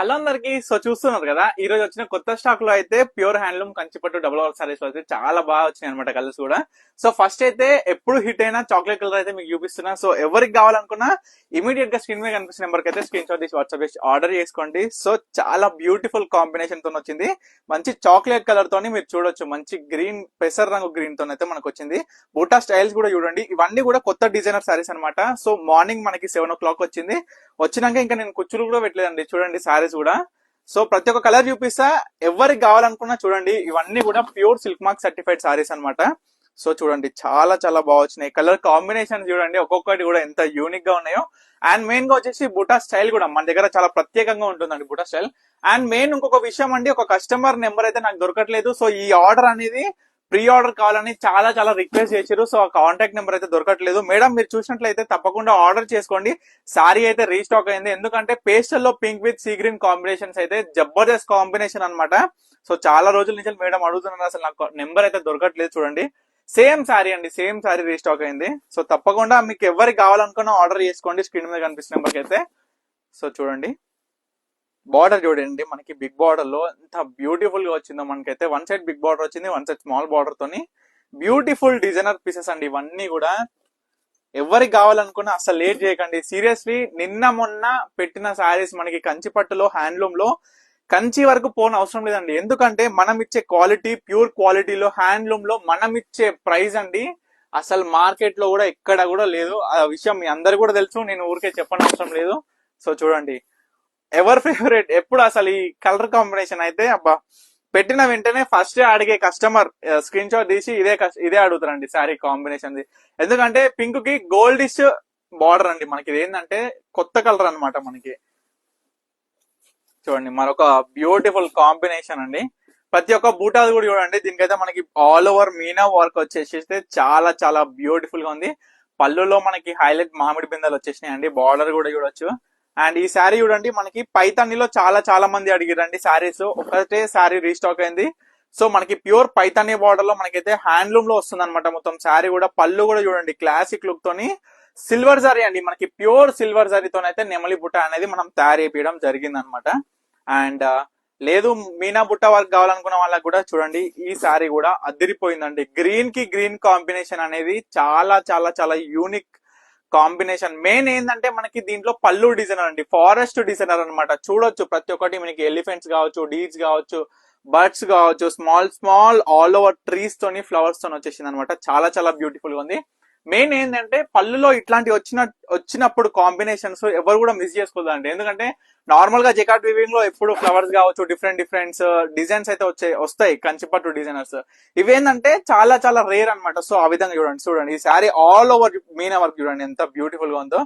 Hello అందరికి. So చూస్తున్నారు కదా ఈ రోజు వచ్చిన కొత్త స్టాక్లో అయితే pure handloom Kanchipattu double work సారీస్లో అయితే చాలా బాగా వచ్చినాయి అనమాట కలర్స్ కూడా. సో ఫస్ట్ అయితే ఎప్పుడు హిట్ అయినా చాక్లెట్ కలర్ అయితే మీకు చూపిస్తున్నా. సో ఎవరికి కావాలనుకున్నా ఇమీడియట్గా స్క్రీన్ మీద కనిపిస్తున్న నెంబర్ అయితే స్క్రీన్ షాట్ తీసి వాట్సాప్ చేసి ఆర్డర్ చేసుకోండి. సో చాలా బ్యూటిఫుల్ కాంబినేషన్తో వచ్చింది. మంచి చాక్లెట్ కలర్ తోని మీరు చూడొచ్చు. మంచి గ్రీన్ పెసర్ రంగు గ్రీన్తో అయితే మనకు వచ్చింది. బూటా స్టైల్స్ కూడా చూడండి. ఇవన్నీ కూడా కొత్త డిజైనర్ సారీస్ అన్నమాట. సో మార్నింగ్ మనకి సెవెన్ ఓ క్లాక్ వచ్చింది. వచ్చినాక ఇంకా నేను కుచ్చులు కూడా పెట్టలేదండి. చూడండి సారీ శారీస్ కూడా. సో ప్రతి ఒక్క కలర్ చూపిస్తా. ఎవరికి కావాలనుకున్నా చూడండి. ఇవన్నీ కూడా pure silk mark certified sarees అన్నమాట. సో చూడండి. చాలా చాలా బాగా వచ్చినాయి. కలర్ కాంబినేషన్ చూడండి. ఒక్కొక్కటి కూడా ఎంత యూనిక్గా ఉన్నాయో. అండ్ మెయిన్గా వచ్చేసి బుటా స్టైల్ కూడా. మన దగ్గర చాలా ప్రత్యేకంగా ఉంటుందండి బుటా స్టైల్. అండ్ మెయిన్ ఇంకొక విషయం అండి. ఒక కస్టమర్ నెంబర్ అయితే నాకు దొరకట్లేదు. సో ఈ ఆర్డర్ అనేది ప్రీ ఆర్డర్ కావాలని చాలా చాలా రిక్వెస్ట్ చేశారు సో ఆ కాంటాక్ట్ నెంబర్ అయితే దొరకట్లేదు. మేడం మీరు చూసినట్లయితే తప్పకుండా ఆర్డర్ చేసుకోండి. సారీ అయితే రీస్టాక్ అయింది. ఎందుకంటే పేస్టల్లో pink with sea green combinations అయితే జబర్దస్త్ కాంబినేషన్ అన్నమాట. సో చాలా రోజుల నుంచి మేడం అడుగుతున్నారు. అసలు నాకు నెంబర్ అయితే దొరకట్లేదు చూడండి. సేమ్ సారీ అండి. సేమ్ సారీ రీస్టాక్ అయింది. సో తప్పకుండా మీకు ఎవరికి కావాలనుకున్నా ఆర్డర్ చేసుకోండి. స్క్రీన్ మీద కనిపిస్తున్న నెంబర్కి అయితే. సో చూడండి. బార్డర్ చూడండి మనకి బిగ్ బార్డర్లో ఎంత బ్యూటిఫుల్గా వచ్చిందో మనకైతే. వన్ సైడ్ బిగ్ బార్డర్ వచ్చింది వన్ సైడ్ స్మాల్ బార్డర్ తోని. బ్యూటిఫుల్ డిజైనర్ పీసెస్ అండి ఇవన్నీ కూడా. ఎవరికి కావాలనుకున్నా అసలు లేట్ చేయకండి. సీరియస్లీ నిన్న మొన్న పెట్టిన శారీస్ మనకి కంచి పట్టులో హ్యాండ్లూమ్లో కంచి వరకు పోన అవసరం లేదండి. ఎందుకంటే మనం ఇచ్చే క్వాలిటీ ప్యూర్ క్వాలిటీలో హ్యాండ్లూమ్లో మనం ఇచ్చే ప్రైస్ అండి. అసలు మార్కెట్లో కూడా ఎక్కడ కూడా లేదు. ఆ విషయం మీ అందరు కూడా తెలుసు నేను ఊరికే చెప్పని అవసరం లేదు. సో చూడండి. ఎవర్ ఫేవరెట్ ఎప్పుడు అసలు ఈ కలర్ కాంబినేషన్ అయితే అబ్బా పెట్టిన వెంటనే ఫస్ట్ అడిగే కస్టమర్ స్క్రీన్ షాట్ తీసి ఇదే ఇదే అడుగుతారండి శారీ కాంబినేషన్ ఎందుకంటే పింక్కి గోల్డిష్ బార్డర్ అండి మనకి. ఇది ఏంటంటే కొత్త కలర్ అన్నమాట మనకి. చూడండి మరొక బ్యూటిఫుల్ కాంబినేషన్ అండి. ప్రతి ఒక్క బూటాలు కూడా చూడండి దీనికైతే మనకి ఆల్ ఓవర్ మీనా వర్క్ వచ్చేసి చాలా చాలా బ్యూటిఫుల్గా ఉంది. పళ్ళులో మనకి హైలైట్ మామిడి బిందెలు వచ్చేసినాయి అండి బార్డర్ కూడా చూడొచ్చు. అండ్ ఈ శారీ చూడండి మనకి పైతానిలో చాలా చాలా మంది అడిగిరండి శారీస్. ఒకటే శారీ రీస్టాక్ అయింది. సో మనకి ప్యూర్ పైతానీ బార్డర్లో మనకైతే హ్యాండ్లూమ్లో వస్తుంది అనమాట మొత్తం శారీ కూడా. పళ్ళు కూడా చూడండి క్లాసిక్ లుక్ తోని. సిల్వర్ జరీ అండి మనకి ప్యూర్ సిల్వర్ జరీతోనైతే నెమలి బుట్ట అనేది మనం తయారు చేయడం జరిగింది అనమాట అండ్ లేదు మీనా బుట్ట వర్క్ కావాలనుకున్న వాళ్ళకి కూడా చూడండి ఈ శారీ కూడా అదిరిపోయిందండి. గ్రీన్కి గ్రీన్ కాంబినేషన్ అనేది చాలా చాలా చాలా యూనిక్ కాంబినేషన్. మెయిన్ ఏంటంటే మనకి దీంట్లో పళ్ళు డిజైనర్ అండి. ఫారెస్ట్ డిజైనర్ అన్నమాట. చూడొచ్చు ప్రతి ఒక్కటి మనకి ఎలిఫెంట్స్ కావచ్చు డీడ్స్ కావచ్చు బర్డ్స్ కావచ్చు small small all over trees తోని ఫ్లవర్స్ తోని వచ్చేసింది అనమాట చాలా చాలా బ్యూటిఫుల్గా ఉంది. మెయిన్ ఏంటంటే పళ్ళులో ఇట్లాంటి వచ్చిన వచ్చినప్పుడు కాంబినేషన్స్ ఎవరు కూడా మిస్ చేసుకోదండి. ఎందుకంటే నార్మల్గా జెకాట్ వివింగ్లో ఎప్పుడు ఫ్లవర్స్ కావచ్చు డిఫరెంట్ డిఫరెంట్ డిజైన్స్ అయితే వచ్చే వస్తాయి. కంచిపట్టు డిజైనర్స్. ఇవేంటంటే చాలా చాలా రేర్ అన్నమాట. సో ఆ విధంగా చూడండి చూడండి. ఈ saree all over meena work చూడండి ఎంత బ్యూటిఫుల్గా ఉందో.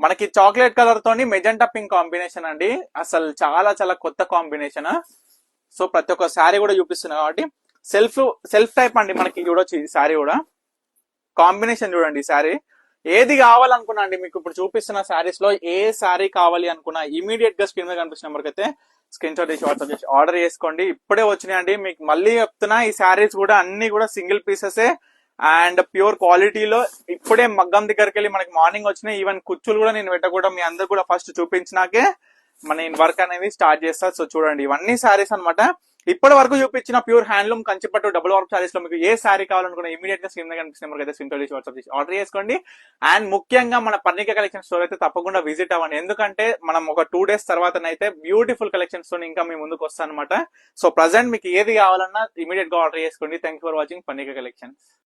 మనకి చాక్లెట్ కలర్ తోని మెజెంటా పింక్ కాంబినేషన్ అండి. అసలు చాలా చాలా కొత్త కాంబినేషన్. సో ప్రతి ఒక్క శారీ కూడా చూపిస్తున్నా కాబట్టి సెల్ఫ్ సెల్ఫ్ టైప్ అండి మనకి చూడొచ్చు ఈ శారీ కూడా. కాంబినేషన్ చూడండి శారీ. ఏది కావాలనుకున్నా అండి మీకు ఇప్పుడు చూపిస్తున్న శారీస్లో ఏ శారీ కావాలి అనుకున్నా ఇమీడియట్గా స్క్రీన్ మీద కనిపిస్తున్న నెంబర్కి అయితే స్క్రీన్ షాట్ చేసి వాట్సాప్ చేసి ఆర్డర్ చేసుకోండి. ఇప్పుడే వచ్చినాయండి మీకు మళ్ళీ చెప్తున్నా ఈ శారీస్ కూడా అన్ని కూడా సింగిల్ పీసెస్ అండ్ ప్యూర్ క్వాలిటీలో ఇప్పుడే మగ్గం దగ్గరికి వెళ్ళి మనకి మార్నింగ్ వచ్చినాయి. ఈవెన్ కుచ్చులు కూడా నేను పెట్టకూడదు మీ అందరు కూడా ఫస్ట్ చూపించినాకే మన వర్క్ అనేది స్టార్ట్ చేస్తా. సో చూడండి ఇవన్నీ శారీస్ అన్నమాట. ఇప్పటి వరకు చూపించిన pure handloom Kanchipattu double work సారీస్లో మీకు ఏ శారీ కావాలనుకున్న ఇమీడియట్గా స్క్రీన్ మీద కనిపిస్తున్న అయితే స్క్రీన్ చేసి వాట్సాప్ చేసి ఆర్డర్ చేసుకోండి. అండ్ ముఖ్యంగా మన పర్ణిక కలెక్షన్ స్టోర్ అయితే తప్పకుండా విజిట్ అవ్వండి. ఎందుకంటే మనం ఒక టూ డేస్ తర్వాత అయితే బ్యూటిఫుల్ కలెక్షన్స్తో ఇంకా మీ ముందుకు వస్తాను అనమాట సో ప్రజెంట్ మీకు ఏది కావాలన్నా ఇమీడియట్గా ఆర్డర్ చేసుకోండి. Thank for watching Parnika collections.